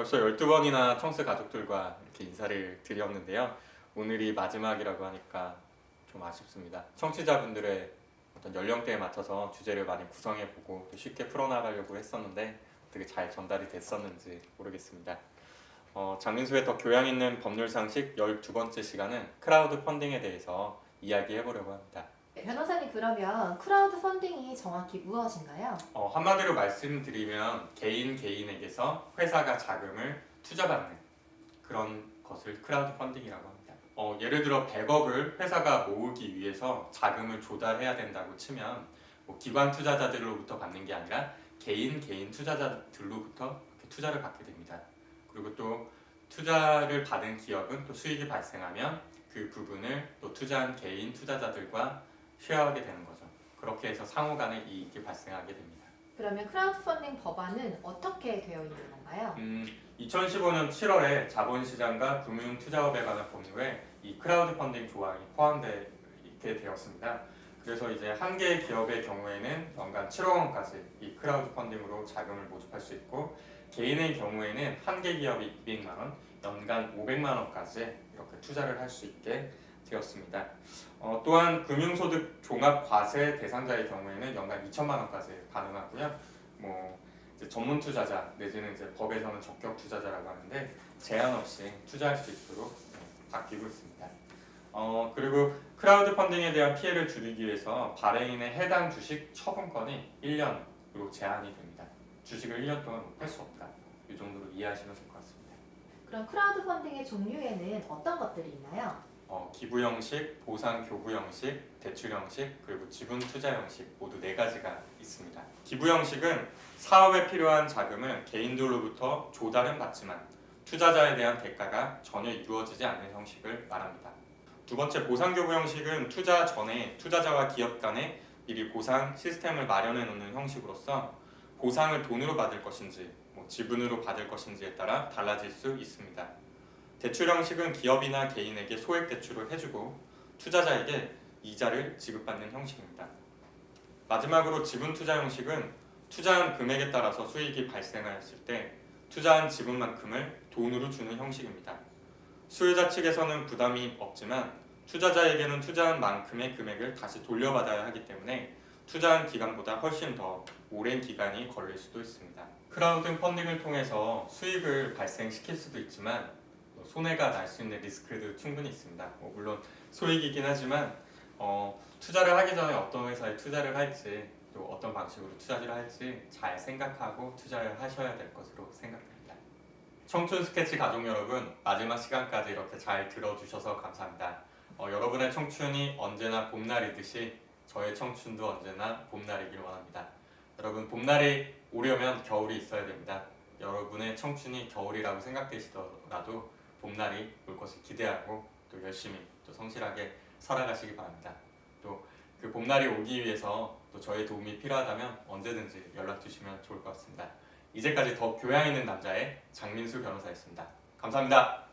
벌써 12번이나 청스 가족들과 이렇게 인사를 드렸는데요. 오늘이 마지막이라고 하니까 좀 아쉽습니다. 청취자분들의 어떤 연령대에 맞춰서 주제를 많이 구성해보고 또 쉽게 풀어나가려고 했었는데 어떻게 잘 전달이 됐었는지 모르겠습니다. 어, 장민수의 더 교양 있는 법률 상식 12번째 시간은 크라우드 펀딩에 대해서 이야기해보려고 합니다. 네, 변호사님 그러면 크라우드 펀딩이 정확히 무엇인가요? 어, 한마디로 말씀드리면 개인 개인에게서 회사가 자금을 투자받는 그런 것을 크라우드 펀딩이라고 합니다. 어, 예를 들어 100억을 회사가 모으기 위해서 자금을 조달해야 된다고 치면 뭐 기관 투자자들로부터 받는 게 아니라 개인 개인 투자자들로부터 투자를 받게 됩니다. 그리고 또 투자를 받은 기업은 또 수익이 발생하면 그 부분을 또 투자한 개인 투자자들과 쉐어하게 되는 거죠. 그렇게 해서 상호 간에 이익이 발생하게 됩니다. 그러면 크라우드 펀딩 법안은 어떻게 되어 있는 건가요? 음, 2015년 7월에 자본시장과 금융투자업에 관한 법률에 이 크라우드 펀딩 조항이 포함되게 되었습니다. 그래서 이제 한 개의 기업의 경우에는 연간 7억 원까지 이 크라우드 펀딩으로 자금을 모집할 수 있고 개인의 경우에는 한 개 기업이 200만 원, 연간 500만 원까지 이렇게 투자를 할 수 있게 되었습니다. 어, 또한 금융소득 종합과세 대상자의 경우에는 연간 2천만 원까지 가능하고요. 뭐 전문 투자자 내지는 이제 법에서는 적격 투자자라고 하는데 제한 없이 투자할 수 있도록 네, 바뀌고 있습니다. 어, 그리고 크라우드 펀딩에 대한 피해를 줄이기 위해서 발행인의 해당 주식 처분권이 1년으로 제한이 됩니다. 주식을 1년 동안 못 팔 수 없다. 이 정도로 이해하시면 될 것 같습니다. 그럼 크라우드 펀딩의 종류에는 어떤 것들이 있나요? 어, 기부 형식, 보상 교부 형식, 대출 형식, 그리고 지분 투자 형식 모두 네 가지가 있습니다. 기부 형식은 사업에 필요한 자금을 개인들로부터 조달은 받지만 투자자에 대한 대가가 전혀 이루어지지 않는 형식을 말합니다. 두 번째 보상 교부 형식은 투자 전에 투자자와 기업 간에 미리 보상 시스템을 마련해 놓는 형식으로서 보상을 돈으로 받을 것인지 뭐 지분으로 받을 것인지에 따라 달라질 수 있습니다. 대출 형식은 기업이나 개인에게 소액 대출을 해주고 투자자에게 이자를 지급받는 형식입니다. 마지막으로 지분 투자 형식은 투자한 금액에 따라서 수익이 발생하였을 때 투자한 지분만큼을 돈으로 주는 형식입니다. 수요자 측에서는 부담이 없지만 투자자에게는 투자한 만큼의 금액을 다시 돌려받아야 하기 때문에 투자한 기간보다 훨씬 더 오랜 기간이 걸릴 수도 있습니다. 크라우드 펀딩을 통해서 수익을 발생시킬 수도 있지만 뭐 손해가 날 수 있는 리스크도 충분히 있습니다. 뭐 물론 소액이긴 하지만 어, 투자를 하기 전에 어떤 회사에 투자를 할지 또 어떤 방식으로 투자를 할지 잘 생각하고 투자를 하셔야 될 것으로 생각됩니다. 청춘 스케치 가족 여러분 마지막 시간까지 이렇게 잘 들어주셔서 감사합니다. 어, 여러분의 청춘이 언제나 봄날이듯이 저의 청춘도 언제나 봄날이길 원합니다. 여러분 봄날이 오려면 겨울이 있어야 됩니다. 여러분의 청춘이 겨울이라고 생각되시더라도 봄날이 올 것을 기대하고 또 열심히 또 성실하게 살아가시기 바랍니다. 또 그 봄날이 오기 위해서 또 저의 도움이 필요하다면 언제든지 연락 주시면 좋을 것 같습니다. 이제까지 더 교양 있는 남자의 장민수 변호사였습니다. 감사합니다.